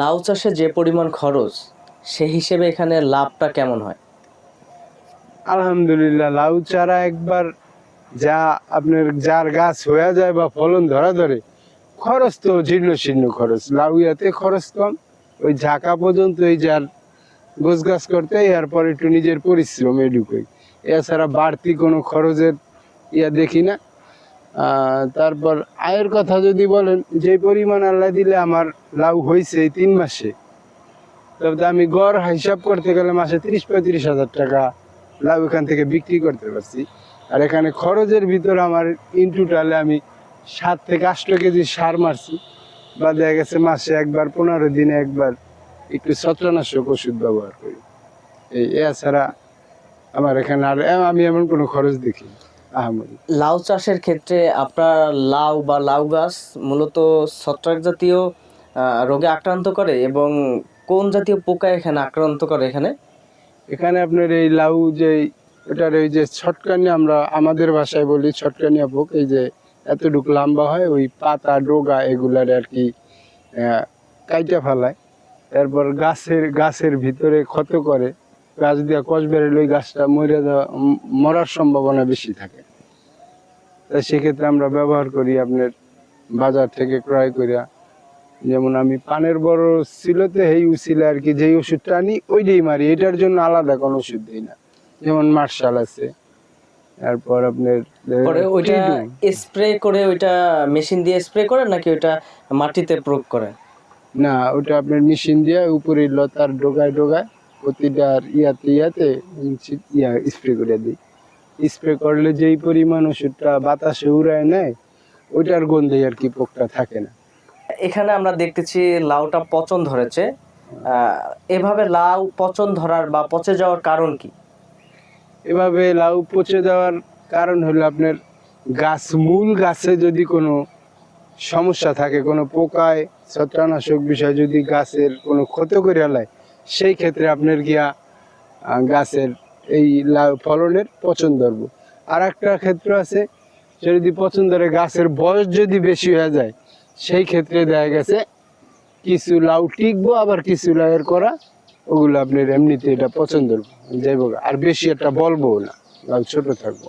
লাউ চাষে যে পরিমাণ খরচ, সে হিসেবে এখানে লাভটা কেমন হয়? আলহামদুলিল্লাহ, লাউ চারা একবার যা আপনার যার গাছ হয়ে যায় বা ফলন ধরা ধরে, খরচ তো জীর্ণ শীর্ণ খরচ। লাউ ইয়াতে খরচ কম, ওই ঝাঁকা পর্যন্ত এই যার গোছ গাছ করতে এরপর একটু নিজের পরিশ্রম এডুকই এছাড়া বাড়তি কোনো খরচের ইয়া দেখি না। তারপর আয়ের কথা যদি বলেন যে পরিমাণ আল্লাহ দিলে আমার লাউ হয়েছে এই তিন মাসে তবে আমি গড় হিসাব করতে গেলে মাসে তিরিশ পঁয়ত্রিশ হাজার টাকা লাউ এখান থেকে বিক্রি করতে পারছি। আর এখানে খরচের ভিতরে আমার ইন টোটালে আমি সাত থেকে আষ্ট কেজি সার মারছি। বা দেখা গেছে মাসে একবার পনেরো দিনে একবার একটু ছত্রনাশক ওষুধ ব্যবহার করি। এই এছাড়া আমার এখানে আর আমি এমন কোনো খরচ দেখি না, আহামরি লাউ চাষের ক্ষেত্রে আপনার লাউ বা লাউ গাছ মূলত ছত্রাক জাতীয় রোগে আক্রান্ত করে এবং কোন জাতীয় পোকা এখানে আক্রান্ত করে এখানে? এখানে আপনার এই লাউ যে এটার এই যে ছটকানি আমরা আমাদের ভাষায় বলি ছটকানিয়া পোক এই যে এতটুকু লম্বা হয় ওই পাতা ডোগা এগুলার আর কি কাইটা ফেলায়। তারপর গাছের গাছের ভিতরে ক্ষত করে। গাছ দিয়ে কষ বেরোলে ওই গাছটা মরে মরার সম্ভাবনা বেশি থাকে। তাই সেক্ষেত্রে আমরা ব্যবহার করি আপনার বাজার থেকে ক্রয় করিয়া যেমন আমি পানের বড় ছিলতে এই উচিলে আর কি যেই ওষুধটা আনি ওইটাই মারি। এটার জন্য আলাদা কোনো ওষুধ দিই না। যেমন মার্শাল আছে। তারপর আপনার পরে ওইটা স্প্রে করে ওইটা মেশিন দিয়ে স্প্রে করে নাকি ওইটা মাটিতে প্রয়োগ করে না ওটা আপনার মেশিন দিয়ে উপরে লতার ডোগায় ডোগায় প্রতিটার ইয়াতে ইয়াতে ইয়া স্প্রে করে দিই। স্প্রে করলে যেই পরিমাণ ওষুধটা বাতাসে উড়ায় নেয় ওইটার গন্ধে আর কি পোকটা থাকে না। এখানে আমরা দেখতেছি লাউটা পচন ধরেছে। এভাবে লাউ পচন ধরার বা পচে যাওয়ার কারণ কি? এভাবে লাউ পচে যাওয়ার কারণ হলো আপনার গাছ মূল গাছে যদি কোনো সমস্যা থাকে কোনো পোকায় ছত্রানাশক বিষয় যদি গাছের কোনো ক্ষতি করে আলায় সেই ক্ষেত্রে আপনার গিয়া গাছের এই ফলনের পচন ধরবো। আর একটা ক্ষেত্র আছে, যদি পচন ধরে গাছের বয়স যদি বেশি হয়ে যায়, সেই ক্ষেত্রে দেখা গেছে কিছু লাউ টিকবো, আবার কিছু লাউয়ের করা, ওগুলো আপনার এমনিতে এটা পছন্দ যাইব আর বেশি একটা বলব না, লাউ ছোট থাকব।